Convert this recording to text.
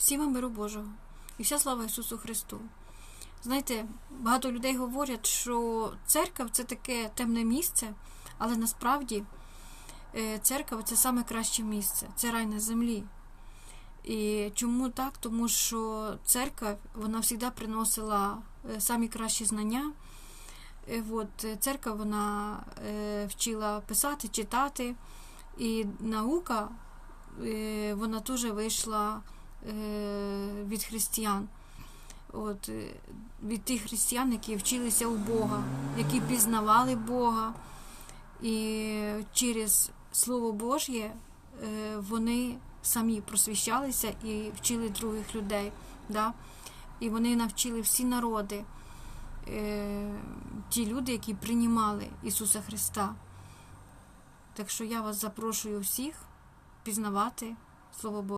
Всім вам миру Божого і вся слава Ісусу Христу. Знаєте, багато людей говорять, що церква це таке темне місце, але насправді е, церква це саме краще місце, це рай на землі. І чому так? Тому що церква вона завжди приносила е, самі кращі знання. Е, От, церква вона вчила писати, читати, і наука вона теж вийшла від християн. От, е, від тих християн, які вчилися у Бога, які пізнавали Бога. І через Слово Божє е, вони самі просвіщалися і вчили других людей. Да? І вони навчили всі народи, е, ті люди, які приймали Ісуса Христа. Так що я вас запрошую всіх пізнавати Слово Боже.